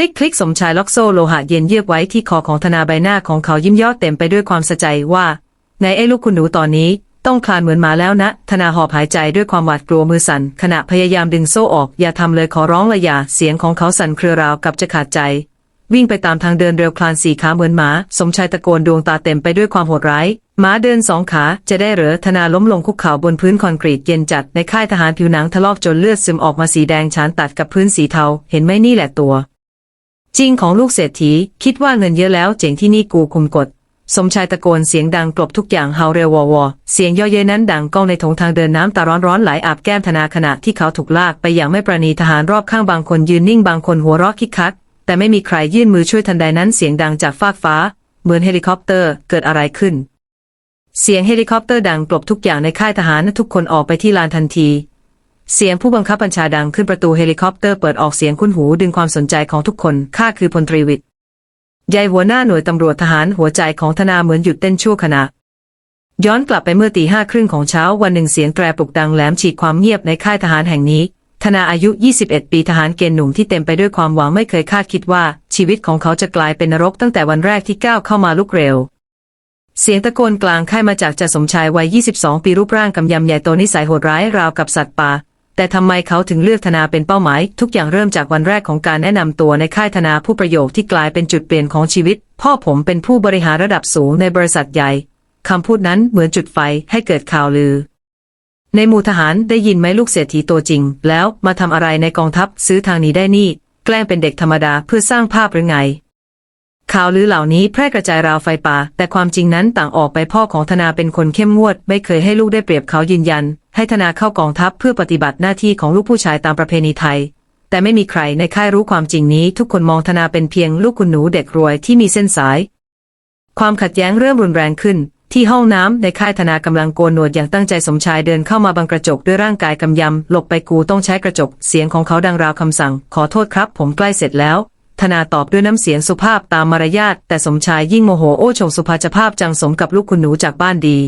ลิกคลิกสมชายล็อกโซ่โลหะเย็นเยือกไว้ที่คอของธนาใบหน้าของเขายิ้มยอดเต็มไปด้วยความสะใจว่าในไอ้ลูกคุณหนูตอนนี้ ต้องคลานเหมือนหมาแล้วนะ ธนาหอบหายใจด้วยความหวาดกลัวมือสั่น ขณะพยายามดึงโซ่ออก อย่าทำเลยขอร้องละอย่า เสียงของเขาสั่นเครือราวกับจะขาดใจ วิ่งไปตามทางเดินเร็วคลานสี่ขาเหมือนหมา สมชายตะโกนดวงตาเต็มไปด้วยความโหดร้ายหมาเดินสองขาจะได้เหรอธนาล้มลงคุกเข่าบนพื้นคอนกรีตเย็นจัดในค่ายทหารผิวหนังทะลอกจนเลือดซึมออกมาสีแดงฉานตัดกับพื้นสีเทา เห็นไหมนี่แหละตัว จริงของลูกเศรษฐีคิดว่าเงินเยอะแล้วเจ๋งที่นี่กูคุมกฎสมชายตะโกนเสียงดังกลบทุกอย่างเฮาเรววอวอเสียงย่อเย้ยนั้นดังก้องในถงทางเดินน้ำตาร้อนร้อนๆไหลอาบแก้มธนาขณะที่เขาถูกลากไปอย่างไม่ประนีทหารรอบข้างบางคนยืนนิ่งบางคนหัวเราะคิกคัก แต่ไม่มีใครยื่นมือช่วยทันใดนั้นเสียงดังจากฟากฟ้า เหมือนเฮลิคอปเตอร์เกิดอะไรขึ้นเสียงเฮลิคอปเตอร์ดังกลบทุกอย่างในค่ายทหารทุกคนออกไปที่ลานทันที เสียงผู้บังคับบัญชาดังขึ้นประตูเฮลิคอปเตอร์เปิดออกเสียงคุ้นหูดึงความสนใจของทุกคนข้าคือพลตรีวิทย์ยายหัวหน้าหน่วยตำรวจทหารหัวใจของธนาเหมือนหยุดเต้นชั่วขณะ ย้อนกลับไปเมื่อตีห้าครึ่งของเช้าวันหนึ่งเสียงแตรปลุกดังแหลมฉีกความเงียบในค่ายทหารแห่งนี้ ธนาอายุ 21 ปีทหารเกณฑ์หนุ่มที่เต็มไปด้วยความหวังไม่เคยคาดคิดว่า ชีวิตของเขาจะกลายเป็นนรกตั้งแต่วันแรกที่ก้าวเข้ามาลุกเร็วเสียงตะโกนกลางค่ายมาจากจ่าสมชายวัย 22 ปีรูปร่างกำยำใหญ่โตนิสัยโหดร้ายราวกับสัตว์ป่า แต่ทำไมเขาถึงเลือกธนาเป็นเป้าหมาย ทุกอย่างเริ่มจากวันแรกของการแนะนำตัวในค่ายธนาผู้ประโยคที่กลายเป็นจุดเปลี่ยนของชีวิต พ่อผมเป็นผู้บริหารระดับสูงในบริษัทใหญ่คำพูดนั้นเหมือนจุดไฟให้เกิดข่าวลือ ในหมู่ทหารได้ยินไหมลูกเศรษฐีตัวจริง แล้วมาทำอะไรในกองทัพซื้อทางนี้ได้นี่ แกล้งเป็นเด็กธรรมดาเพื่อสร้างภาพหรือไง ข่าวลือเหล่านี้แพร่กระจายราวไฟป่า แต่ความจริงนั้นต่างออกไปพ่อของธนาเป็นคนเข้มงวด ไม่เคยให้ลูกได้เปรียบเขายืนยัน ให้ธนาเข้ากองทัพเพื่อปฏิบัติหน้าที่ของลูกผู้ชายตามประเพณีไทย แต่ไม่มีใครในค่ายรู้ความจริงนี้ ทุกคนมองธนาเป็นเพียงลูกคุณหนูเด็กรวยที่มีเส้นสาย ความขัดแย้งเริ่มรุนแรงขึ้น ที่ห้องน้ำในค่ายธนากำลังโกนหนวดอย่างตั้งใจสมชายเดินเข้ามาบังกระจกด้วยร่างกายกำยำหลบไปกูต้องใช้กระจก เสียงของเขาดังราวคำสั่ง ขอโทษครับ ผมใกล้เสร็จแล้ว ธนาตอบด้วยน้ำเสียงสุภาพตามมารยาทแต่สมชายยิ่งโมโหโอ้ชงสุภาพภาพจังสมกับลูกคุณหนูจากบ้านดี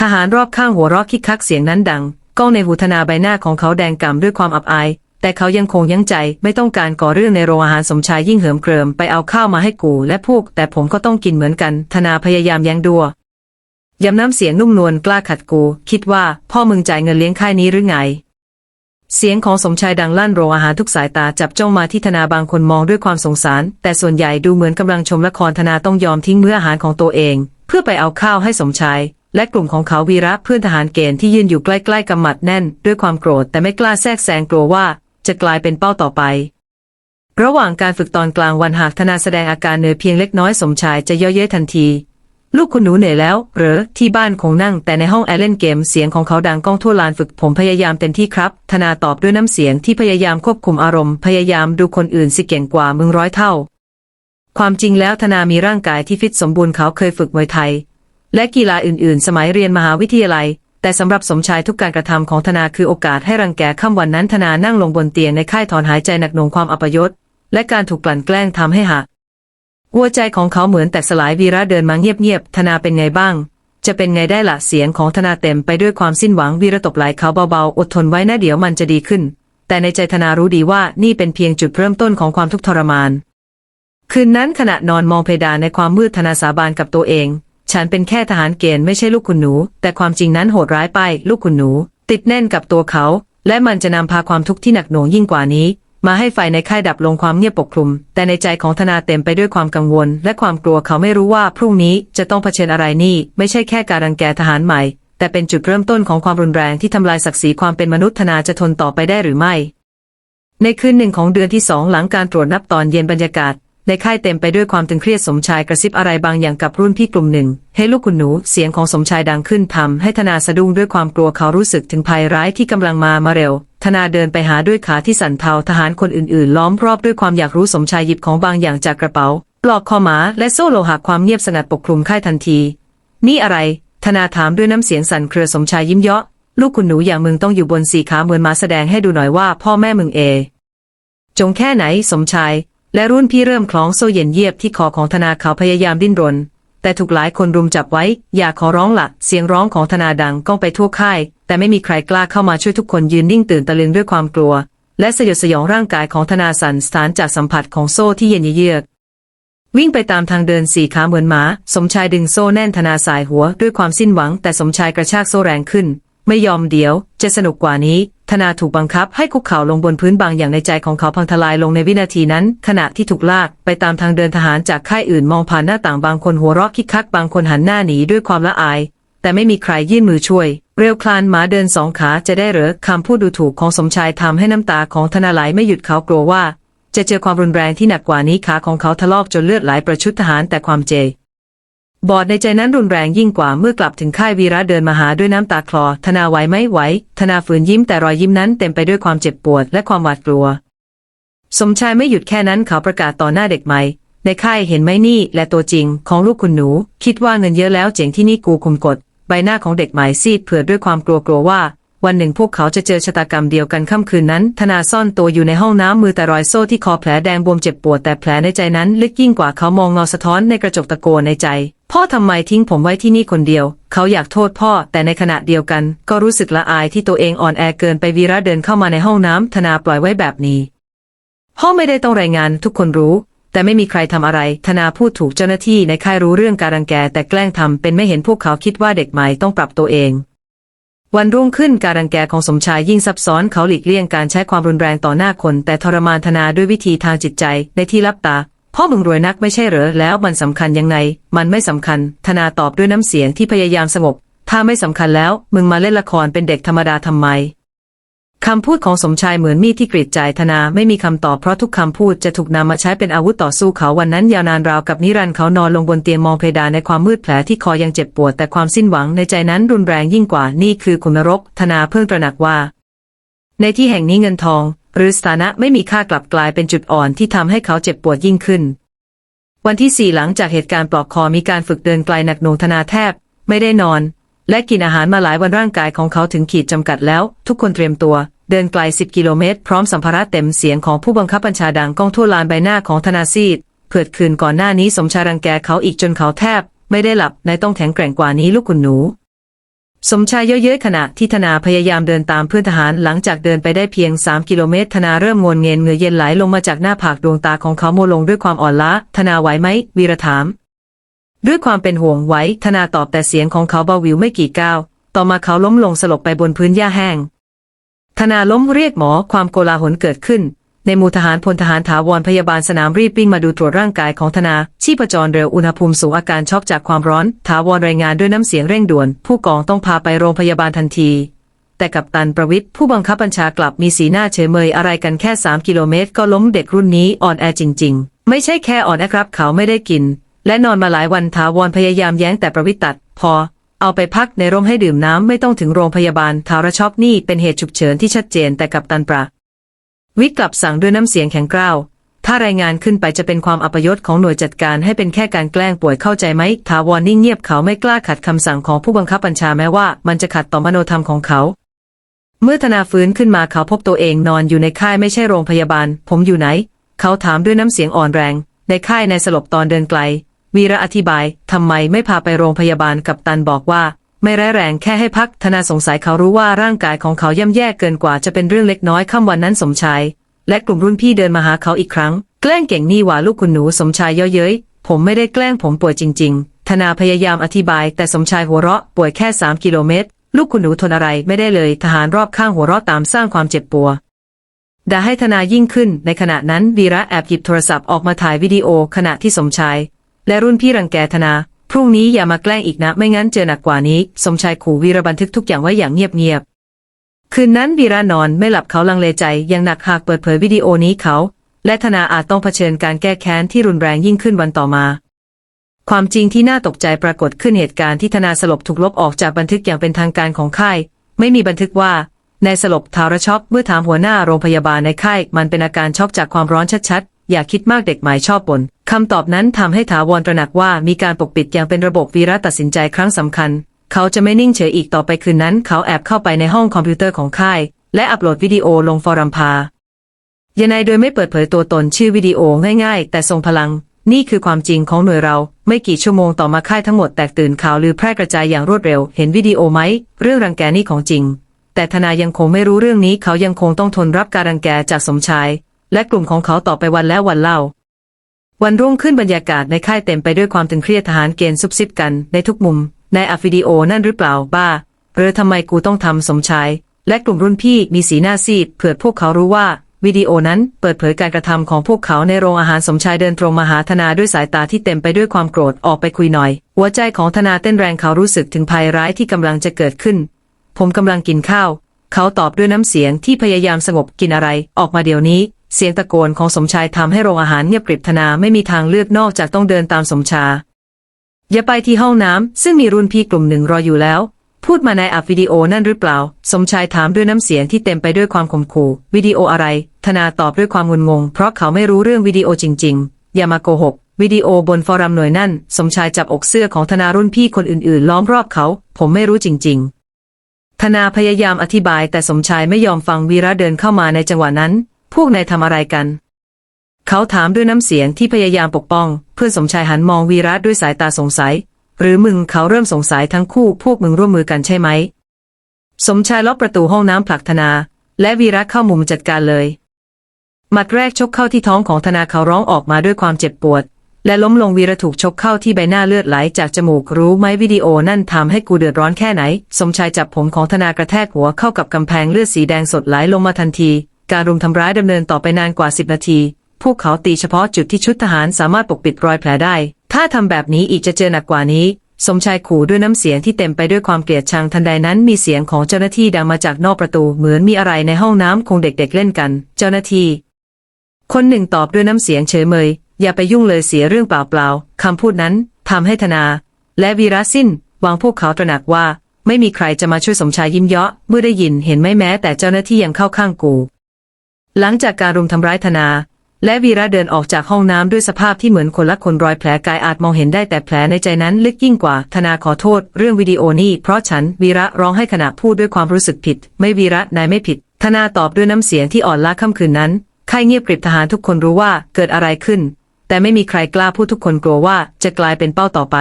ทหารรอบข้างหัวเราะคิกคักเสียงนั้นดังก้องในหูธนาใบหน้าของเขาแดงก่ำด้วยความอับอาย แต่เขายังคงยั้งใจไม่ต้องการก่อเรื่องในโรงอาหารสมชายยิ่งเหิมเกริมไปเอาข้าวมาให้กูและพวก แต่ผมก็ต้องกินเหมือนกัน ธนาพยายามยั้งดัวย้ำน้ำเสียงนุ่มนวลกล้าขัดกู คิดว่าพ่อมึงจ่ายเงินเลี้ยงค่ายนี้หรือไง เสียงของสมชายดังลั่นโรงอาหารทุกสายตาจับจ้องมาที่ธนาบางคนมองด้วยความสงสาร แต่ส่วนใหญ่ดูเหมือนกำลังชมละครธนาต้องยอมทิ้งมื้ออาหารของตัวเอง เพื่อไปเอาข้าวให้สมชาย และกลุ่มของเขาวีระเพื่อนทหารเกณฑ์ที่ยืนอยู่ใกล้ๆกำหมัดแน่น ด้วยความโกรธแต่ไม่กล้าแทรกแซงกลัวว่าจะกลายเป็นเป้าต่อไป ระหว่างการฝึกตอนกลางวันหากธนาแสดงอาการเหนื่อยเพียงเล็กน้อยสมชายจะย่อเย้ยทันที ลูกคุณหนูเหนื่อยแล้ว หรือที่บ้านคงนั่ง แต่ในห้องแอร์เล่นเกมเสียงของเขาดังก้องทั่วลานฝึกผมพยายามเต็มที่ครับ ธนาตอบด้วยน้ำเสียงที่พยายามควบคุมอารมณ์พยายามดูคนอื่นสิเก่งกว่ามึงร้อยเท่า ความจริงแล้วธนามีร่างกายที่ฟิตสมบูรณ์เขาเคยฝึกมวยไทย และกีฬาอื่น ๆ สมัยเรียนมหาวิทยาลัย แต่สำหรับสมชายทุกการกระทำของธนาคือโอกาสให้รังแกค่ำวันนั้นธนานั่งลงบนเตียงในค่ายถอนหายใจหนักหน่วงความอัปยศและการถูกกลั่นแกล้งทำให้หัก หัวใจของเขาเหมือนแตกสลายวีระเดินมาเงียบๆธนาเป็นไงบ้าง จะเป็นไงได้ละเสียงของธนาเต็มไปด้วยความสิ้นหวังวีระตบไหลเขาเบาๆ อดทนไว้นะเดี๋ยวมันจะดีขึ้น แต่ในใจธนารู้ดีว่านี่เป็นเพียงจุดเริ่มต้นของความทุกข์ทรมาน คืนนั้นขณะนอนมองเพดานในความมืดธนาสาบานกับตัวเอง ฉันเป็นแค่ทหารเกณฑ์ไม่ใช่ลูกคุณหนู แต่ความจริงนั้นโหดร้ายไป ลูกคุณหนู ติดแน่นกับตัวเขา และมันจะนำพาความทุกข์ที่หนักหน่วงยิ่งกว่านี้ มาให้ไฟในค่ายดับลงความเงียบปกคลุม แต่ในใจของธนาเต็มไปด้วยความกังวล และความกลัวเขาไม่รู้ว่าพรุ่งนี้จะต้องเผชิญอะไรนี่ ไม่ใช่แค่การรังแกทหารใหม่ แต่เป็นจุดเริ่มต้นของความรุนแรงที่ทำลายศักดิ์ศรีความเป็นมนุษย์ธนาจะทนต่อไปได้หรือไม่ ในคืนหนึ่งของเดือนที่สองหลังการตรวจนับตอนเย็นบรรยากาศ ในค่ายเต็มไปด้วยความตึงเครียดสมชายกระซิบอะไรบางอย่างกับรุ่นพี่กลุ่มหนึ่ง เฮ้ลูกคุณหนู เสียงของสมชายดังขึ้นทำให้ธนาสะดุ้งด้วยความกลัวเขารู้สึกถึงภัยร้ายที่กำลังมามาเร็ว ธนาเดินไปหาด้วยขาที่สั่นเทาทหารคนอื่นๆ ล้อมรอบด้วยความอยากรู้สมชายหยิบของบางอย่างจากกระเป๋า ปลอกคอหมาและโซ่โลหะความเงียบสงัดปกคลุมค่ายทันที นี่อะไร ธนาถามด้วยน้ำเสียงสั่นเครือสมชายยิ้มเยาะ ลูกคุณหนูอย่างมึงต้องอยู่บนสี่ขาเหมือนมาแสดงให้ดูหน่อยว่าพ่อแม่มึงเอ จงแค่ไหนสมชาย และรุ่นพี่เริ่มคล้องโซ่เย็นเยียบที่คอของธนาเขาพยายามดิ้นรน แต่ถูกหลายคนรุมจับไว้ อย่าขอร้องละเสียงร้องของธนาดังก้องไปทั่วค่าย แต่ไม่มีใครกล้าเข้ามาช่วยทุกคนยืนนิ่งตื่นตะลึงด้วยความกลัว และสยดสยองร่างกายของธนาสันสถานจากสัมผัสของโซ่ที่เย็นเยือกวิ่งไปตามทางเดินสี่ขาเหมือนหมา สมชายดึงโซ่แน่นธนาสายหัวด้วยความสิ้นหวัง แต่สมชายกระชากโซ่แรงขึ้น ไม่ยอมเดี๋ยว จะสนุกกว่านี้ ธนาถูกบังคับให้คุกเข่าลงบนพื้นบางอย่างในใจของเขาพังทลายลงในวินาทีนั้น ขณะที่ถูกลากไปตามทางเดินทหารจากค่ายอื่นมองผ่านหน้าต่างบางคนหัวเราะคิกคักบางคนหันหน้าหนีด้วยความละอาย แต่ไม่มีใครยื่นมือช่วย เร็วคลานหมาเดินสองขาจะได้เหรอคำพูดดูถูกของสมชายทำให้น้ำตาของธนาไหลไม่หยุดเขากลัวว่า จะเจอความรุนแรงที่หนักกว่านี้ขาของเขาทะลอกจนเลือดไหลประชุดทหารแต่ความเจ บอดในใจนั้นรุนแรงยิ่งกว่าเมื่อกลับถึงค่ายวีระเดินมาหาด้วยน้ำตาคลอ ธนาไหวไม่ไหว ธนาฝืนยิ้มแต่รอยยิ้มนั้นเต็มไปด้วยความเจ็บปวดและความหวาดกลัว สมชายไม่หยุดแค่นั้นเขาประกาศต่อหน้าเด็กใหม่ ในค่ายเห็นไหมนี่และตัวจริง ของลูกคุณหนู คิดว่าเงินเยอะแล้วเจ๋งที่นี่กูคุมกดใบหน้าของเด็กใหม่ซีดเผือดด้วยความกลัวกลัวว่า วันหนึ่งพวกเขาจะเจอชะตากรรมเดียวกันค่ำคืนนั้น ธนาซ่อนตัวอยู่ในห้องน้ำมือแต่รอยโซ่ที่คอแผลแดงบวมเจ็บปวดแต่แผลในใจนั้นลึกยิ่งกว่าเขามองเงาสะท้อนในกระจกตะโกนในใจ พ่อทำไมทิ้งผมไว้ที่นี่คนเดียว เขาอยากโทษพ่อ แต่ในขณะเดียวกัน ก็รู้สึกละอายที่ตัวเองอ่อนแอเกินไปวีระเดินเข้ามาในห้องน้ำธนาปล่อยไว้แบบนี้ พ่อไม่ได้ต้องรายงานทุกคนรู้ แต่ไม่มีใครทำอะไร ธนาพูดถูกเจ้าหน้าที่ในค่ายรู้เรื่องการรังแก แต่แกล้งทำเป็นไม่เห็นพวกเขาคิดว่าเด็กใหม่ต้องปรับตัวเอง วันรุ่งขึ้นการรังแกของสมชายยิ่งซับซ้อนเขาหลีกเลี่ยงการใช้ความรุนแรงต่อหน้าคน แต่ทรมานธนาด้วยวิธีทางจิตใจในที่ลับตา พ่อมึงรวยนักไม่ใช่เหรอแล้วมันสำคัญยังไง มันไม่สำคัญ ธนาตอบด้วยน้ำเสียงที่พยายามสงบ ถ้าไม่สำคัญแล้ว มึงมาเล่นละครเป็นเด็กธรรมดาทำไมคำพูดของสมชายเหมือนมีดที่กรีดใจธนาไม่มีคำตอบเพราะทุกคำพูดจะถูกนำมาใช้เป็นอาวุธต่อสู้เขาวันนั้นยาวนานราวกับนิรันดร์เขานอนลงบนเตียงมองเพดานในความมืดแผลที่คอยังเจ็บปวด แต่ความสิ้นหวังในใจนั้นรุนแรงยิ่งกว่านี่คือขุนรกธนาเพิ่งตระหนักว่า ในที่แห่งนี้เงินทอง หรือสถานะไม่มีค่ากลับกลายเป็นจุดอ่อนที่ทำให้เขาเจ็บปวดยิ่งขึ้น วันที่สี่หลังจากเหตุการณ์ปลอกคอมีการฝึกเดินไกลหนักหน่วงธนาแทบ ไม่ได้นอน และกินอาหารมาหลายวันร่างกายของเขาถึงขีดจำกัดแล้ว ทุกคนเตรียมตัว เดินไกล 10 กิโลเมตร พร้อมสัมภาระเต็มเสียงของผู้บังคับบัญชาดังก้องทั่วลานใบหน้าของธนาซีดเผือดคืนก่อนหน้านี้สมชายรังแกเขาอีกจนเขาแทบ ไม่ได้หลับในต้องแข็งแกร่งกว่านี้ลูกคุณหนู สมชายเยอะๆขณะที่ธนาพยายามเดินตามเพื่อนทหารหลังจากเดินไปได้เพียง 3 กิโลเมตร ธนาเริ่มงวนเงียนเหงื่อเย็นไหลลงมาจากหน้าผากดวงตาของเขาโมลงด้วยความอ่อนล้า ธนาไหวไหม วีระถาม ด้วยความเป็นห่วงไหวธนาตอบแต่เสียงของเขาเบาวิวไม่กี่ก้าว ต่อมาเขาล้มลงสลบไปบนพื้นหญ้าแห้ง ธนาล้มเรียกหมอความโกลาหลเกิดขึ้น ในหมู่ทหารพลทหารถาวรพยาบาลสนามรีบวิ่งมาดูตรวจร่างกายของธนา ชีพจรเร็วอุณหภูมิสูงอาการช็อกจากความร้อน ถาวรรายงานด้วยน้ำเสียงเร่งด่วน ผู้กองต้องพาไปโรงพยาบาลทันที แต่กับตันประวิทย์ผู้บังคับบัญชากลับมีสีหน้าเฉยเมยอะไรกันแค่ 3 กิโลเมตร ก็ล้มเด็กรุ่นนี้อ่อนแอจริง ๆ ไม่ใช่แค่อ่อนแอครับเขาไม่ได้กิน และนอนมาหลายวันถาวรพยายามแย้งแต่ประวิทย์ตัด พอ เอาไปพักในร่มให้ดื่มน้ำไม่ต้องถึงโรงพยาบาลทารช็อกนี่เป็นเหตุฉุกเฉินที่ชัดเจนแต่กับตันประ วิกลับสั่งด้วยน้ำเสียงแข็งกร้าว ถ้ารายงานขึ้นไปจะเป็นความอัปยศของหน่วยจัดการให้เป็นแค่การแกล้งป่วยเข้าใจไหมถาวรนิ่งเงียบเขาไม่กล้าขัดคำสั่งของผู้บังคับบัญชาแม้ว่ามันจะขัดต่อมโนธรรมของเขา เมื่อธนาฟื้นขึ้นมาเขาพบตัวเองนอนอยู่ในค่ายไม่ใช่โรงพยาบาล ผมอยู่ไหน เขาถามด้วยน้ำเสียงอ่อนแรง ในค่ายในสลบตอนเดินไกล วีระอธิบายทำไมไม่พาไปโรงพยาบาลกับตันบอกว่า ไม่ร้ายแรงแค่ให้พักธนาสงสัยเขารู้ว่าร่างกายของเขาย่ำแย่เกินกว่าจะเป็นเรื่องเล็กน้อยค่ำวันนั้นสมชาย และกลุ่มรุ่นพี่เดินมาหาเขาอีกครั้ง แกล้งเก่งนี่หว่าลูกคุณหนูสมชายเย่อเย้ยผมไม่ได้แกล้งผมป่วยจริง ๆ ธนาพยายามอธิบาย แต่สมชายหัวเราะป่วยแค่สามกิโลเมตร ลูกคุณหนูทนอะไรไม่ได้เลย ทหารรอบข้างหัวเราะตามสร้างความเจ็บปวดด่าให้ธนายิ่งขึ้น ในขณะนั้นวีระแอบหยิบโทรศัพท์ออกมาถ่ายวิดีโอขณะที่สมชาย และรุ่นพี่รังแกธนา รุ่งนี้อย่ามาแกล้งอีกนะ ไม่งั้นเจอหนักกว่านี้ สมชายขู่วีระบันทึกทุกอย่างไว้อย่างเงียบๆ คืนนั้นวีระนอนไม่หลับเขาลังเลใจยังหนักหากเปิดเผยวิดีโอนี้เขา และธนาอาจต้องเผชิญการแก้แค้นที่รุนแรงยิ่งขึ้นวันต่อมา ความจริงที่น่าตกใจปรากฏขึ้นเหตุการณ์ที่ธนาสลบถูกลบออกจากบันทึกอย่างเป็นทางการของค่าย ไม่มีบันทึกว่านายสลบทารช็อกเมื่อถามหัวหน้าโรงพยาบาลในค่ายมันเป็นอาการช็อกจากความร้อนชัดๆ อย่าคิดมากเด็กหมายชอบบนคำตอบนั้นทำให้ถาวรตระหนักว่ามีการปกปิดอย่างเป็นระบบวีระตัดสินใจครั้งสำคัญ เขาจะไม่นิ่งเฉยอีกต่อไปคืนนั้น เขาแอบเข้าไปในห้องคอมพิวเตอร์ของค่าย และอัปโหลดวิดีโอลงฟอรัมพา ยานายโดยไม่เปิดเผยตัวตนชื่อวิดีโอง่ายๆ แต่ทรงพลัง นี่คือความจริงของหน่วยเรา ไม่กี่ชั่วโมงต่อมาค่ายทั้งหมดแตกตื่นข่าวลือแพร่กระจายอย่างรวดเร็ว เห็นวิดีโอไหมเรื่องรังแกนี่ของจริง แต่ธนายังคงไม่รู้เรื่องนี้เขายังคงต้องทนรับการรังแกจากสมชาย และกลุ่มของเขาต่อไปวันแล้ววันเล่า วันรุ่งขึ้นบรรยากาศในค่ายเต็มไปด้วยความตึงเครียดทหารเกณฑ์ซุบซิบกันในทุกมุมในอัฟวิดีโอนั่นหรือเปล่าบ้าหรือทำไมกูต้องทำสมชายและกลุ่มรุ่นพี่มีสีหน้าซีดเผื่อพวกเขารู้ว่าวิดีโอนั้นเปิดเผยการกระทำของพวกเขาในโรงอาหารสมชายเดินตรงมาหาธนาด้วยสายตาที่เต็มไปด้วยความโกรธออกไปคุยหน่อย หัวใจของธนาเต้นแรงเขารู้สึกถึงภัยร้ายที่กำลังจะเกิดขึ้น ผมกำลังกินข้าว เขาตอบด้วยน้ำเสียงที่พยายามสงบกินอะไร ออกมาเดี๋ยวนี้ เสียงตะโกนของสมชายทำให้โรงอาหารเงียบกริบธนาไม่มีทางเลือกนอกจากต้องเดินตามสมชา อย่าไปที่ห้องน้ำซึ่งมีรุ่นพี่กลุ่มหนึ่งรออยู่แล้ว พูดมาในอัพวิดีโอนั่นหรือเปล่า สมชายถามด้วยน้ำเสียงที่เต็มไปด้วยความขมขู่วิดีโออะไร ธนาตอบด้วยความงุนงง เพราะเขาไม่รู้เรื่องวิดีโอจริง ๆ อย่ามาโกหกวิดีโอบนฟอรัมหน่วยนั่น สมชายจับอกเสื้อของธนารุ่นพี่คนอื่นๆ ล้อมรอบเขา ผมไม่รู้จริง ๆ ธนาพยายามอธิบายแต่สมชายไม่ยอมฟังวีระเดินเข้ามาในจังหวะนั้น พวกนายทำอะไรกัน เขาถามด้วยน้ำเสียงที่พยายามปกป้อง เพื่อนสมชายหันมองวีระด้วยสายตาสงสัย หรือมึงเขาเริ่มสงสัยทั้งคู่พวกมึงร่วมมือกันใช่ไหม สมชายล็อกประตูห้องน้ำผลักธนา และวีระเข้ามุมจัดการเลยหมัดแรกชกเข้าที่ท้องของธนาเขาร้องออกมาด้วยความเจ็บปวด และล้มลงวีระถูกชกเข้าที่ใบหน้าเลือดไหลจากจมูกรู้ไหมวิดีโอนั่นทำให้กูเดือดร้อนแค่ไหน สมชายจับผมของธนากระแทกหัวเข้ากับกำแพงเลือดสีแดงสดไหลลงมาทันที การรุมทำร้ายดำเนินต่อไปนานกว่า 10 นาที พวกเขาตีเฉพาะจุดที่ชุดทหารสามารถปกปิดรอยแผลได้ ถ้าทำแบบนี้อีกจะเจอหนักกว่านี้ สมชายขู่ด้วยน้ำเสียงที่เต็มไปด้วยความเกลียดชังทันใดนั้นมีเสียงของเจ้าหน้าที่ดังมาจากนอกประตู เหมือนมีอะไรในห้องน้ำคงเด็กๆเล่นกัน เจ้าหน้าที่ คนหนึ่งตอบด้วยน้ำเสียงเฉยเมย อย่าไปยุ่งเลยเสียเรื่องเปล่าๆคำพูดนั้นทำให้ธนา และวีระสิ้นวางพวกเขาตระหนักว่า ไม่มีใครจะมาช่วยสมชายยิ้มเยาะเมื่อได้ยินเห็นไหมแม้แต่เจ้าหน้าที่ยังเข้าข้างกู หลังจากการรุมทำร้ายธนา และวีระเดินออกจากห้องน้ำด้วยสภาพที่เหมือนคนละคนรอยแผลกายอาจมองเห็นได้แต่แผลในใจนั้นลึกยิ่งกว่าธนาขอโทษ เรื่องวิดีโอนี้เพราะฉันวีระร้องให้ขณะพูดด้วยความรู้สึกผิด ไม่วีระนายไม่ผิดธนาตอบด้วยน้ำเสียงที่อ่อนล้าค่ำคืนนั้นค่ายเงียบกริบทหารทุกคนรู้ว่าเกิดอะไรขึ้น แต่ไม่มีใครกล้าพูดทุกคนกลัวว่าจะกลายเป็นเป้าต่อไป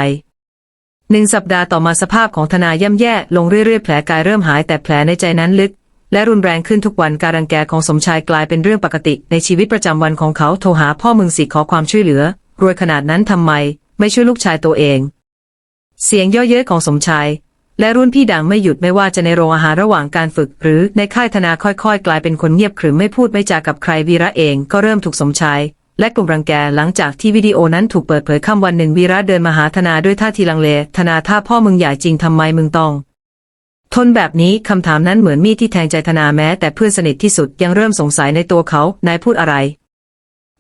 หนึ่งสัปดาห์ต่อมาสภาพของธนาย่ำแย่ลงเรื่อยๆแผลกายเริ่มหายแต่แผลในใจนั้นลึก และรุนแรงขึ้นทุกวันการรังแกของสมชายกลายเป็นเรื่องปกติ ในชีวิตประจำวันของเขาโทรหาพ่อมึงสิขอความช่วยเหลือ รวยขนาดนั้นทำไม ไม่ช่วยลูกชายตัวเอง เสียงย่อเย้ยของสมชาย และรุ่นพี่ดังไม่หยุดไม่ว่าจะในโรงอาหารระหว่างการฝึก หรือในค่ายธนาค่อยๆ กลายเป็นคนเงียบขรึมไม่พูดไม่จากับใครวีระเองก็เริ่มถูกสมชายและกลุ่มรังแกหลังจากที่วิดีโอนั้นถูกเปิดเผยค่ำวันหนึ่งวีระเดินมาหาธนาด้วยท่าทีลังเลธนาถ้าพ่อมึงใหญ่จริงทำไมมึงต้อง ทนแบบนี้คำถามนั้นเหมือนมีดที่แทงใจธนาแม้ แต่เพื่อนสนิทที่สุดยังเริ่มสงสัยในตัวเขา นายพูดอะไร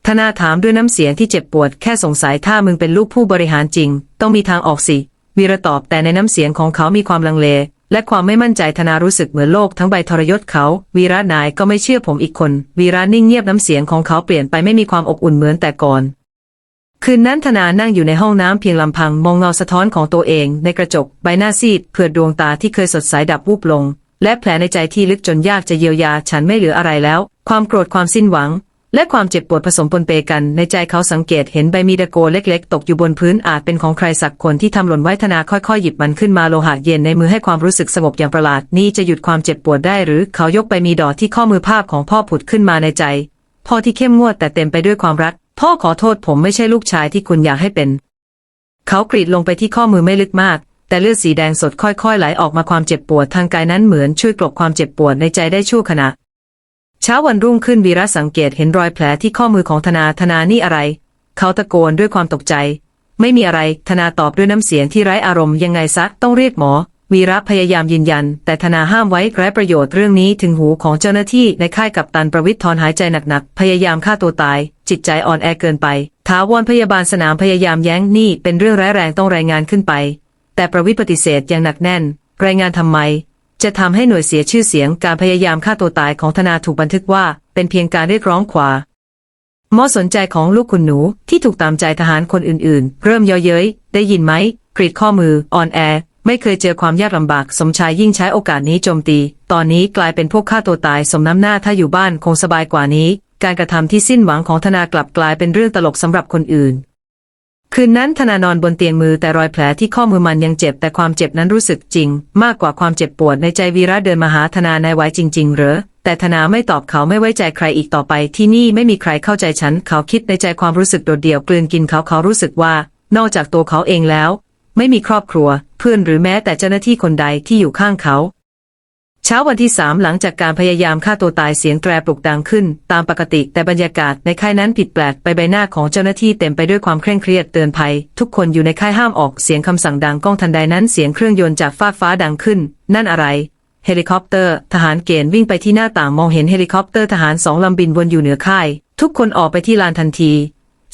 ธนาถามด้วยน้ำเสียงที่เจ็บปวดแค่สงสัยถ้ามึงเป็นลูกผู้บริหารจริง ต้องมีทางออกสิ วีระตอบแต่ในน้ำเสียงของเขามีความลังเล และความไม่มั่นใจธนารู้สึกเหมือนโลกทั้งใบทรยศเขา วีระนายก็ไม่เชื่อผมอีกคน วีระนิ่งเงียบน้ำเสียงของเขาเปลี่ยนไปไม่มีความอบอุ่นเหมือนแต่ก่อน คืนนั้นธนานั่งอยู่ในห้องน้ำเพียงลำพังมองเงาสะท้อนของตัวเองในกระจกใบหน้าซีดเพื่อดวงตาที่เคยสดใสดับวูบลง และแผลในใจที่ลึกจนยากจะเยียวยาฉันไม่เหลืออะไรแล้ว ความโกรธความสิ้นหวัง และความเจ็บปวดผสมปนเปกันในใจเขาสังเกตเห็นใบมีดโกเล็กๆ ตกอยู่บนพื้นอาจเป็นของใครสักคนที่ทำหล่นไว้ธนาค่อยๆหยิบมันขึ้นมาโลหะเย็นในมือให้ความรู้สึกสงบอย่างประหลาดนี่จะหยุดความเจ็บปวดได้หรือเขายกไปมีดอที่ข้อมือภาพของพ่อผุดขึ้นมาในใจพ่อที่เข้มงวดแต่เต็มไปด้วยความรัก พ่อขอโทษผมไม่ใช่ลูกชายที่คุณอยากให้เป็น เขากรีดลงไปที่ข้อมือไม่ลึกมาก แต่เลือดสีแดงสดค่อยๆ ไหลออกมาความเจ็บปวดทางกายนั้นเหมือนช่วยกลบความเจ็บปวดในใจได้ชั่วขณะ เช้าวันรุ่งขึ้นวีระสังเกตเห็นรอยแผลที่ข้อมือของธนาธนานี่อะไร เขาตะโกนด้วยความตกใจ ไม่มีอะไรธนาตอบด้วยน้ำเสียงที่ไร้อารมณ์ยังไงซะต้องเรียกหมอวีระพยายามยืนยัน แต่ธนาห้ามไว้ไร้ประโยชน์เรื่องนี้ถึงหูของเจ้าหน้าที่ในค่ายกับตันประวิทย์ถอนหายใจหนักๆ พยายามฆ่าตัวตาย จิตใจอ่อนแอเกินไปท้าวรพยาบาลสนามพยายามแย้งนี่เป็นเรื่องร้ายแรงต้องรายงานขึ้นไป แต่ประวิปฏิเสธอย่างหนักแน่น รายงานทำไม จะทำให้หน่วยเสียชื่อเสียงการพยายามฆ่าตัวตายของธนาถูกบันทึกว่า เป็นเพียงการเรียกร้องขวาหมอสนใจของลูกคุณหนูที่ถูกตามใจทหารคนอื่นๆ เริ่มเย่อเย้ย ได้ยินไหมกรีดข้อมืออ่อนแอ ไม่เคยเจอความยากลำบาก สมชายยิ่งใช้โอกาสนี้โจมตี ตอนนี้กลายเป็นพวกฆ่าตัวตายสมน้ำหน้าถ้าอยู่บ้านคงสบายกว่านี้ การกระทำที่สิ้นหวังของธนากลับกลายเป็นเรื่องตลกสำหรับคนอื่น คืนนั้นธนานอนบนเตียงมือแต่รอยแผลที่ข้อมือมันยังเจ็บแต่ความเจ็บนั้นรู้สึกจริง มากกว่าความเจ็บปวดในใจวีระเดินมาหาธนานายไว้จริง ๆ เหรอแต่ธนาไม่ตอบเขาไม่ไว้ใจใครอีกต่อไป ที่นี่ไม่มีใครเข้าใจฉัน เขาคิดในใจความรู้สึกโดดเดี่ยวกลืนกินเขาเขารู้สึกว่า นอกจากตัวเขาเองแล้ว ไม่มีครอบครัว เพื่อนหรือแม้แต่เจ้าหน้าที่คนใดที่อยู่ข้างเขา เช้าวันที่สามหลังจากการพยายามฆ่าตัวตายเสียงแตรปลุกดังขึ้น ตามปกติแต่บรรยากาศในค่ายนั้นผิดแปลกไปใบหน้าของเจ้าหน้าที่เต็มไปด้วยความเคร่งเครียดเตือนภัย ทุกคนอยู่ในค่ายห้ามออกเสียงคำสั่งดังก้องทันใดนั้นเสียงเครื่องยนต์จากฟากฟ้าดังขึ้น นั่นอะไร เฮลิคอปเตอร์ ทหารเกณฑ์วิ่งไปที่หน้าต่างมองเห็นเฮลิคอปเตอร์ทหารสองลำบินวนอยู่เหนือค่าย ทุกคนออกไปที่ลานทันที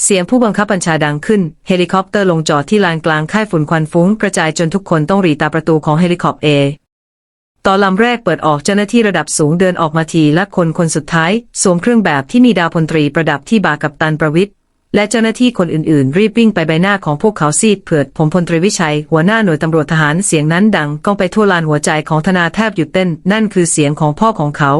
เสียงผู้บังคับบัญชาดังขึ้น เฮลิคอปเตอร์ลงจอดที่ลานกลางค่ายฝุ่นควันฟุ้งกระจายจนทุกคนต้องหรีตาประตูของเฮลิคอปเอ ตอนลำแรกเปิดออกเจ้าหน้าที่ระดับสูงเดินออกมาทีละคนคนสุดท้าย สวมเครื่องแบบที่มีดาวพลตรีประดับที่บ่ากับตันประวิทย์และเจ้าหน้าที่คนอื่นๆ รีบวิ่งไปใบหน้าของพวกเขาซีดเผือดผมพลตรีวิชัย หัวหน้าหน่วยตำรวจทหารเสียงนั้นดังก้องไปทั่วลานหัวใจของธนาแทบหยุดเต้น นั่นคือเสียงของพ่อของเขา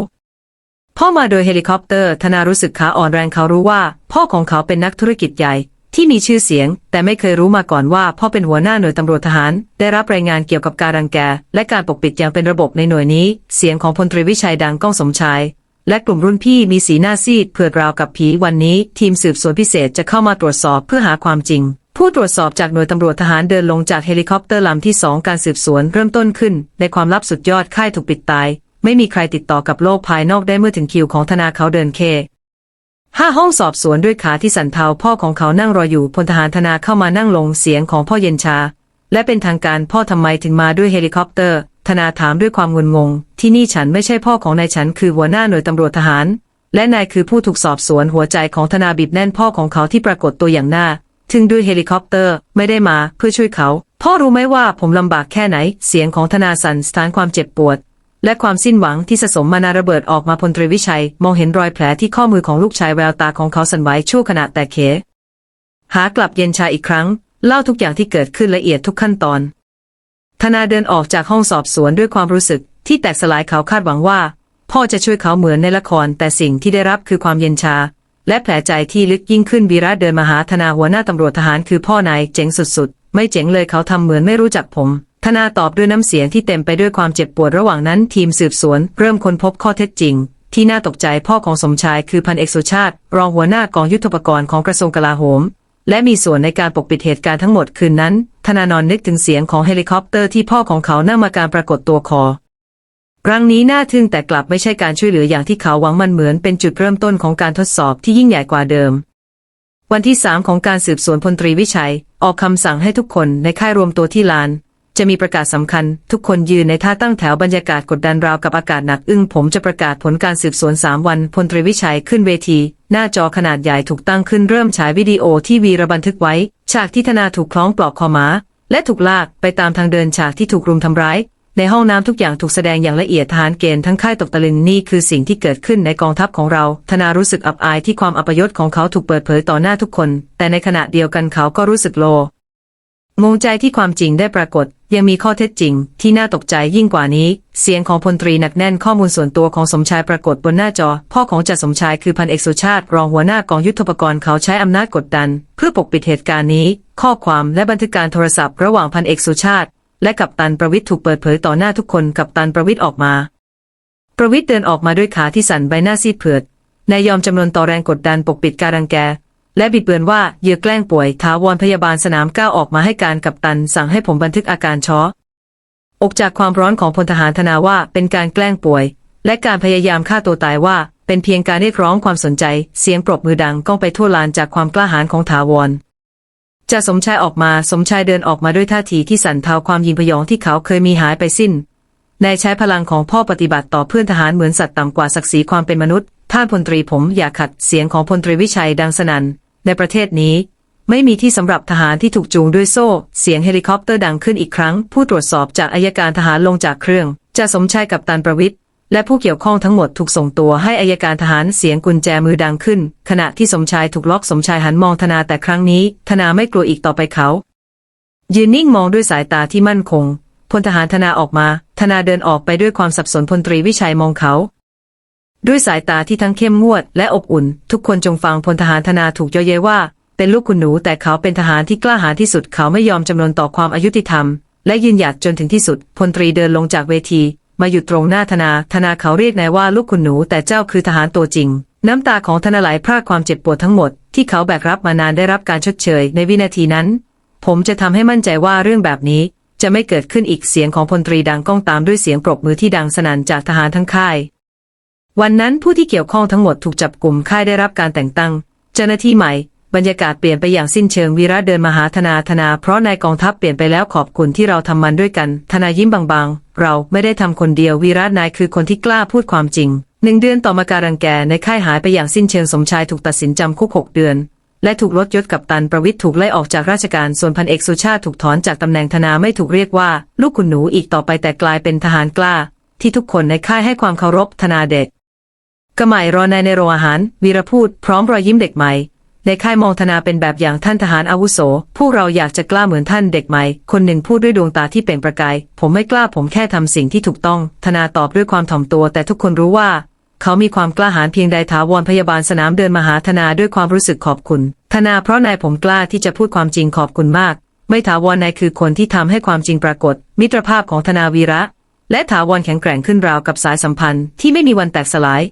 พ่อมาโดยเฮลิคอปเตอร์ธนารู้สึกขาอ่อนแรงเขารู้ว่า พ่อของเขาเป็นนักธุรกิจใหญ่ ที่มีชื่อเสียง แต่ไม่เคยรู้มาก่อนว่าพ่อเป็นหัวหน้าหน่วยตำรวจทหาร ได้รับรายงานเกี่ยวกับการรังแก และการปกปิดอย่างเป็นระบบในหน่วยนี้ เสียงของพลตรีวิชัยดังก้องสมชาย และกลุ่มรุ่นพี่มีสีหน้าซีดเผือดราวกับผีวันนี้ ทีมสืบสวนพิเศษจะเข้ามาตรวจสอบเพื่อหาความจริง ผู้ตรวจสอบจากหน่วยตำรวจทหารเดินลงจากเฮลิคอปเตอร์ลำที่สองการสืบสวนเริ่มต้นขึ้น ในความลับสุดยอดค่ายถูกปิดตาย ไม่มีใครติดต่อกับโลกภายนอกได้เมื่อถึงคิวของธนาเขาเดินเค ห้าห้องสอบสวนด้วยขาที่สั่นเทาพ่อของเขานั่งรออยู่พลทหารธนาเข้ามานั่งลงเสียงของพ่อเย็นชา และเป็นทางการพ่อทำไมถึงมาด้วยเฮลิคอปเตอร์ ธนาถามด้วยความงุนงง ที่นี่ฉันไม่ใช่พ่อของนายฉันคือหัวหน้าหน่วยตำรวจทหาร และนายคือผู้ถูกสอบสวนหัวใจของธนาบีบแน่นพ่อของเขาที่ปรากฏตัวอย่างหน้า ถึงด้วยเฮลิคอปเตอร์ไม่ได้มาเพื่อช่วยเขา พ่อรู้ไหมว่าผมลำบากแค่ไหน เสียงของธนาสั่นสถานความเจ็บปวด และความสิ้นหวังที่สะสมมานาระเบิดออกมาพลตรีวิชัย มองเห็นรอยแผลที่ข้อมือของลูกชายแววตาของเขาสั่นไหวชั่วขณะแต่เขหากลับเย็นชาอีกครั้ง เล่าทุกอย่างที่เกิดขึ้นละเอียดทุกขั้นตอน ธนาเดินออกจากห้องสอบสวนด้วยความรู้สึกที่แตกสลายเขาคาดหวังว่า พ่อจะช่วยเขาเหมือนในละคร แต่สิ่งที่ได้รับคือความเย็นชา และแผลใจที่ลึกยิ่งขึ้นวีระเดินมาหาธนาหัวหน้าตำรวจทหารคือพ่อนายเจ๋งสุดๆ ไม่เจ๋งเลยเขาทำเหมือนไม่รู้จักผม ธนาตอบด้วยน้ำเสียงที่เต็มไปด้วยความเจ็บปวดระหว่างนั้นทีมสืบสวน เริ่มค้นพบข้อเท็จจริง ที่น่าตกใจพ่อของสมชายคือพันเอกสุชาติ รองหัวหน้ากองยุทธปกรณ์ของกระทรวงกลาโหม และมีส่วนในการปกปิดเหตุการณ์ทั้งหมดคืนนั้น ธนานอนนึกถึงเสียงของเฮลิคอปเตอร์ที่พ่อของเขานั่งมาการปรากฏตัวคอครั้งนี้น่าทึ่งแต่กลับไม่ใช่การช่วยเหลืออย่างที่เขาหวังมันเหมือนเป็นจุดเริ่มต้นของการทดสอบที่ยิ่งใหญ่กว่าเดิม วันที่สามของการสืบสวนพลตรีวิชัย ออกคำสั่งให้ทุกคนในค่ายรวมตัวที่ลาน จะมีประกาศสำคัญ ทุกคนยืนในท่าตั้งแถวบรรยากาศกดดันราวกับอากาศหนักอึ้งผมจะประกาศผลการสืบสวนสามวันพลตรีวิชัยขึ้นเวที หน้าจอขนาดใหญ่ถูกตั้งขึ้นเริ่มฉายวิดีโอที่วีระบันทึกไว้ ฉากที่ธนาถูกคล้องปลอกคอม้าและถูกลากไปตามทางเดินฉากที่ถูกรุมทำร้าย ในห้องน้ำทุกอย่างถูกแสดงอย่างละเอียดทหารเกณฑ์ทั้งค่ายตกตะลึงนี่คือสิ่งที่เกิดขึ้นในกองทัพของเรา ธนารู้สึกอับอายที่ความอัปยศของเขาถูกเปิดเผยต่อหน้าทุกคน แต่ในขณะเดียวกันเขาก็รู้สึกโลงงใจที่ความจริงได้ปรากฏ ยังมีข้อเท็จจริง ที่น่าตกใจยิ่งกว่านี้ เสียงของพลตรีหนักแน่นข้อมูลส่วนตัวของสมชายปรากฏบนหน้าจอ พ่อของจ่าสมชายคือพันเอกสุชาติ รองหัวหน้ากองยุทธปกรณ์เขาใช้อำนาจกดดัน เพื่อปกปิดเหตุการณ์นี้ ข้อความและบันทึกการโทรศัพท์ระหว่างพันเอกสุชาติ และกัปตันประวิทย์ถูกเปิดเผยต่อหน้าทุกคนกัปตันประวิทย์ออกมา ประวิทย์เดินออกมาด้วยขาที่สั่นใบหน้าซีดเผือดนายยอมจำนวนต่อแรงกดดันปกปิดการรังแก และบิดเบือนว่าเหยื่อแกล้งป่วยท้าวรพยาบาลสนามก้าวออกมาให้การกับตัน สั่งให้ผมบันทึกอาการช็ออกจากความร้อนของพลทหารธนาว่าเป็นการแกล้งป่วย และการพยายามฆ่าตัวตายว่า เป็นเพียงการเรียกร้องความสนใจ เสียงปรบมือดังก้องไปทั่วลานจากความกล้าหาญของถาวรจ่าสมชายออกมาสมชายเดินออกมาด้วยท่าทีที่สั่นเทาความยินพยองที่เขาเคยมีหายไปสิ้นนายใช้พลังของพ่อปฏิบัติต่อเพื่อนทหารเหมือนสัตว์ต่ำกว่าศักดิ์ศรีความเป็นมนุษย์ ท่านพลตรีผมอย่าขัดเสียงของพลตรีวิชัยดังสนัน่น ในประเทศนี้ ไม่มีที่สำหรับทหารที่ถูกจูงด้วยโซ่ เสียงเฮลิคอปเตอร์ดังขึ้นอีกครั้ง ผู้ตรวจสอบจากอายการทหารลงจากเครื่องจะสมชายกับตันประวิทย์และผู้เกี่ยวข้องทั้งหมดถูกส่งตัวให้อายการทหารเสียงกุญแจมือดังขึ้น ขณะที่สมชายถูกล็อกสมชายหันมองธนาแต่ครั้งนี้ ธนาไม่กลัวอีกต่อไปเขา ยืนนิ่งมองด้วยสายตาที่มั่นคงพลทหารธนาออกมา ธนาเดินออกไปด้วยความสับสนพลตรีวิชัยมองเขา ด้วยสายตาที่ทั้งเข้มงวดและอบอุ่น ทุกคนจงฟังพลทหารธนาถูกเย่อเย้ยว่า เป็นลูกคุณหนูแต่เขาเป็นทหารที่กล้าหาญที่สุดเขาไม่ยอมจำนนต่อความอายุติธรรม และยืนหยัดจนถึงที่สุดพลตรีเดินลงจากเวที มาหยุดตรงหน้าธนาธนาเขาเรียกนายว่าลูกคุณหนู แต่เจ้าคือทหารตัวจริง น้ำตาของธนาไหลพรากความเจ็บปวดทั้งหมดที่เขาแบกรับมานานได้รับการชดเชย ในวินาทีนั้น ผมจะทำให้มั่นใจว่าเรื่องแบบนี้ จะไม่เกิดขึ้นอีกเสียงของพลตรีดังก้องตามด้วยเสียงปรบมือที่ดังสนั่นจากทหารทั้งค่าย วันนั้นผู้ที่เกี่ยวข้องทั้งหมดถูกจับกลุ่มค่ายได้รับการแต่งตั้ง เจ้าหน้าที่ใหม่ บรรยากาศเปลี่ยนไปอย่างสิ้นเชิงวีระเดินมาหาธนาธนา เพราะนายกองทัพเปลี่ยนไปแล้วขอบคุณที่เราทำมันด้วยกัน ธนายิ้มบางๆ เราไม่ได้ทำคนเดียววีระนายคือคนที่กล้าพูดความจริงหนึ่งเดือนต่อมาการังแกในค่ายหายไปอย่างสิ้นเชิงสมชายถูกตัดสินจำคุกหกเดือน และถูกลดยศกับตันประวิทย์ถูกไล่ออกจากราชการส่วนพันเอกสุชาติถูกถอนจากตำแหน่งธนาไม่ถูกเรียกว่า ลูกคุณหนูอีกต่อไปแต่กลายเป็นทหารกล้า ที่ทุกคนในค่ายให้ความเคารพธนาเด็ก กระหม่รอนายในโรงอาหาร วีรพูดพร้อมรอยยิ้มเด็กใหม่ ในค่ายมองธนาเป็นแบบอย่างท่านทหารอาวุโส พวกเราอยากจะกล้าเหมือนท่านเด็กใหม่ คนหนึ่งพูดด้วยดวงตาที่เปล่งประกาย ผมไม่กล้าผมแค่ทำสิ่งที่ถูกต้อง ธนาตอบด้วยความถ่อมตัว แต่ทุกคนรู้ว่า เขามีความกล้าหาญเพียงใดถาวรพยาบาลสนามเดินมาหาธนาด้วยความรู้สึกขอบคุณ ธนาเพราะนายผมกล้าที่จะพูดความจริงขอบคุณมาก ไม่ถาวรนายคือคนที่ทำให้ความจริงปรากฏ มิตรภาพของธนาวีระ และถาวรแข็งแกร่งขึ้นราวกับสายสัมพันธ์ที่ไม่มีวันแตกสลาย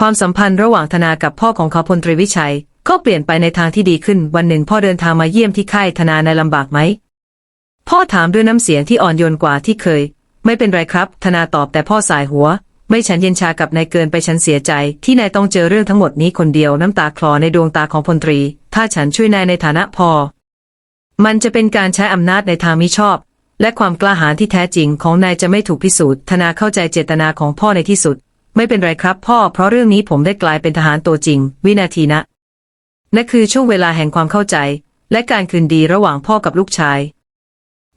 ความสัมพันธ์ระหว่างธนากับพ่อของเขาพลตรีวิชัย ก็เปลี่ยนไปในทางที่ดีขึ้นวันหนึ่งพ่อเดินทางมาเยี่ยมที่ค่ายธนาในลำบากไหม พ่อถามด้วยน้ำเสียงที่อ่อนโยนกว่าที่เคย ไม่เป็นไรครับ ธนาตอบแต่พ่อสายหัว ไม่ฉันเย็นชากับนายเกินไปฉันเสียใจ ที่นายต้องเจอเรื่องทั้งหมดนี้คนเดียวน้ำตาคลอในดวงตาของพลตรี ถ้าฉันช่วยนายในฐานะพ่อมันจะเป็นการใช้อำนาจในทางมิชอบ และความกล้าหาญที่แท้จริงของนายจะไม่ถูกพิสูจน์ธนาเข้าใจเจตนาของพ่อในที่สุด ไม่เป็นไรครับพ่อเพราะเรื่องนี้ผมได้กลายเป็นทหารตัวจริง วินาทีนะนั่นคือช่วงเวลาแห่งความเข้าใจ และการคืนดีระหว่างพ่อกับลูกชาย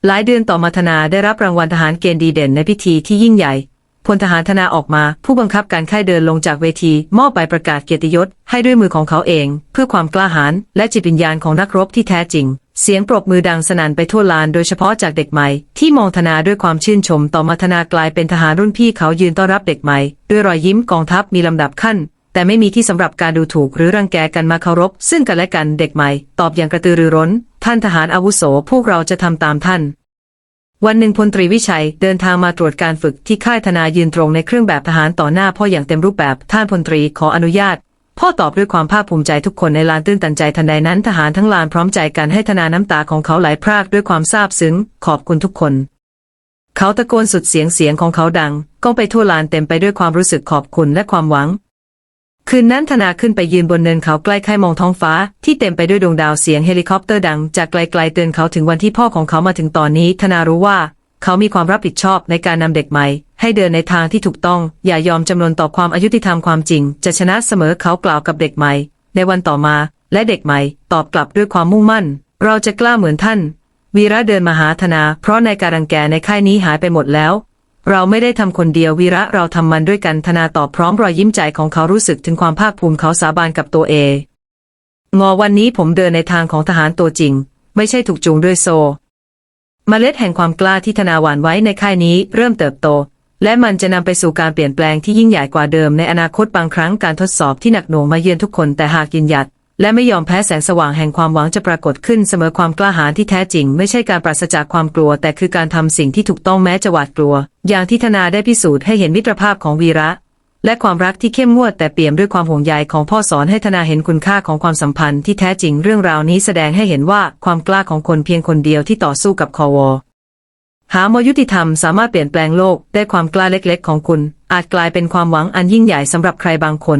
หลายเดือนต่อมาธนาได้รับรางวัลทหารเกณฑ์ดีเด่นในพิธีที่ยิ่งใหญ่พลทหารธนาออกมา ผู้บังคับการค่ายเดินลงจากเวที มอบใบประกาศเกียรติยศให้ด้วยมือของเขาเอง เพื่อความกล้าหาญและจิตวิญญาณของนักรบที่แท้จริง เสียงปรบมือดังสนั่นไปทั่วลานโดยเฉพาะจากเด็กใหม่ ที่มองธนาด้วยความชื่นชมต่อมาธนากลายเป็นทหารรุ่นพี่เขายืนต้อนรับเด็กใหม่ ด้วยรอยยิ้มกองทัพมีลำดับขั้น แต่ไม่มีที่สำหรับการดูถูกหรือรังแกกันมาเคารพ ซึ่งกันและกันเด็กใหม่ ตอบอย่างกระตือรือร้น ท่านทหารอาวุโสพวกเราจะทำตามท่าน วันหนึ่งพลตรีวิชัยเดินทางมาตรวจการฝึกที่ค่ายธนายืนตรงในเครื่องแบบทหารต่อหน้าพ่ออย่างเต็มรูปแบบท่านพลตรีขออนุญาต พ่อตอบด้วยความภาคภูมิใจทุกคนในลานตื้นตันใจทันใดนั้นทหารทั้งลานพร้อมใจกันให้ธนาน้ำตาของเขาไหลพรากด้วยความซาบซึ้ง ขอบคุณทุกคน เขาตะโกนสุดเสียงเสียงของเขาดังก้องไปทั่วลานเต็มไปด้วยความรู้สึกขอบคุณและความหวัง คืนนั้นธนาขึ้นไปยืนบนเนินเขาใกล้ค่ายมองท้องฟ้า ที่เต็มไปด้วยดวงดาวเสียงเฮลิคอปเตอร์ดังจากไกลๆเตือนเขาถึงวันที่พ่อของเขามาถึงตอนนี้ธนารู้ว่า เขามีความรับผิดชอบในการนำเด็กใหม่ ให้เดินในทางที่ถูกต้อง อย่ายอมจำนนต่อความอายุติธรรมความจริง จะชนะเสมอเขากล่าวกับเด็กใหม่ ในวันต่อมา และเด็กใหม่ ตอบกลับด้วยความมุ่งมั่น เราจะกล้าเหมือนท่าน วีระเดินมาหาธนา เพราะในการรังแกในค่ายนี้หายไปหมดแล้ว เราไม่ได้ทำคนเดียววีระเราทำมันด้วยกันธนาตอบพร้อมรอยยิ้มใจของเขารู้สึกถึงความภาคภูมิเขาสาบานกับตัวเองงอวันนี้ผมเดินในทางของทหารตัวจริง ไม่ใช่ถูกจูงด้วยโซ เมล็ดแห่งความกล้าที่ธนาหวานไว้ในค่ายนี้เริ่มเติบโต และมันจะนำไปสู่การเปลี่ยนแปลงที่ยิ่งใหญ่กว่าเดิมในอนาคตบางครั้งการทดสอบที่หนักหน่วงมาเยือนทุกคนแต่หากยืนหยัด และไม่ยอมแพ้แสงสว่างแห่งความหวังจะปรากฏขึ้นเสมอความกล้าหาญที่แท้จริง ไม่ใช่การปราศจากความกลัว แต่คือการทำสิ่งที่ถูกต้องแม้จะหวาดกลัว อย่างที่ธนาได้พิสูจน์ให้เห็นมิตรภาพของวีระ และความรักที่เข้มงวดแต่เปี่ยมด้วยความห่วงใยของพ่อสอนให้ธนาเห็นคุณค่าของความสัมพันธ์ที่แท้จริงเรื่องราวนี้แสดงให้เห็นว่าความกล้าของคนเพียงคนเดียวที่ต่อสู้กับคอวอหามยุติธรรมสามารถเปลี่ยนแปลงโลกได้ความกล้าเล็กๆ ของคุณ อาจกลายเป็นความหวังอันยิ่งใหญ่สำหรับใครบางคน